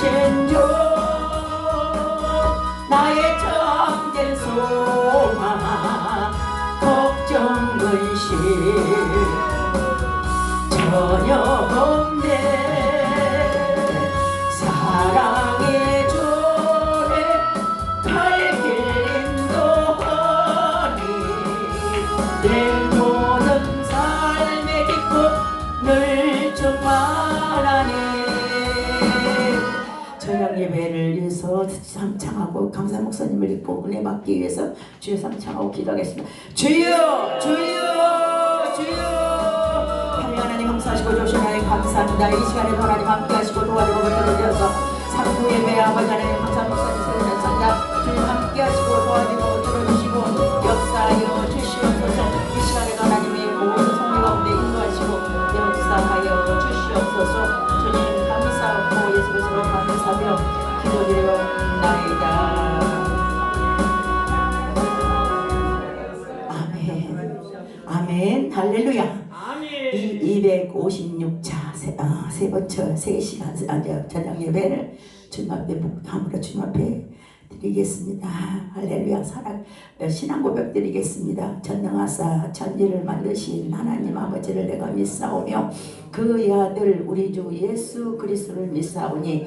당신 주 나의 참된 소 저녁 예배를 위해서 삼창하고 강사 목사님을 입고 은혜 받기 위해서 주여 삼창하고 기도하겠습니다. 주여, 주여, 주여. 하나님 하나님 감사하시고 조심하여 감사합니다. 이 시간에 하나님 함께하시고 도와주고 들어주셔서 상부 예배 아버지 하나님 강사 목사님 세우는 선자 주님 함께하시고 도와주고 56차 세, 아, 세 번째 세 시간 아, 저녁 예배를 주님 앞에 묵함으로 주님 앞에 드리겠습니다. 할렐루야 사랑 신앙 고백 드리겠습니다. 전능하사 천지를 만드신 하나님 아버지를 내가 믿사오며 그의 아들 우리 주 예수 그리스를 믿사오니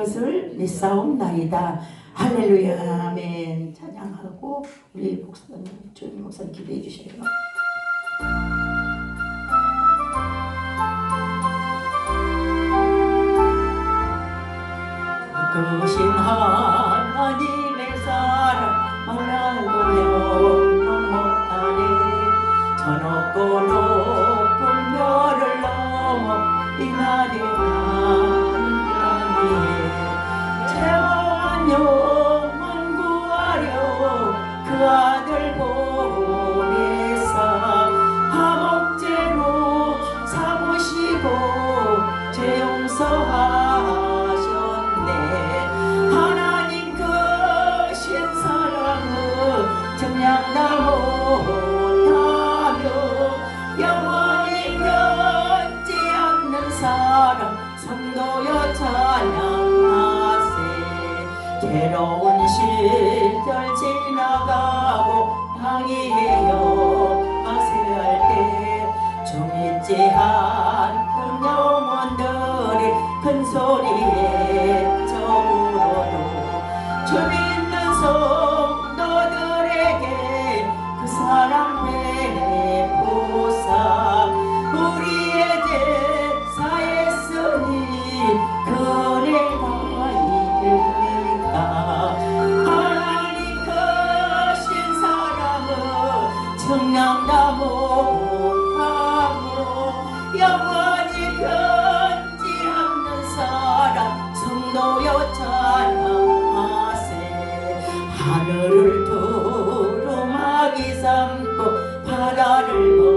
을 믿사옵나이다. 할렐루야. 아멘. 찬양하고 우리 목사님 주님 목사님 기도해 주시래요 크신 하나님의 사랑 말라도 명령 못하네. 저 높고 높은 별을 넘어 이날에 괴로운 시절 지 청량다 못하고 영원히 변치 않는 사랑 성도여 찬양하세. 하늘을 두루마기 삼고 바다를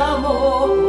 amor.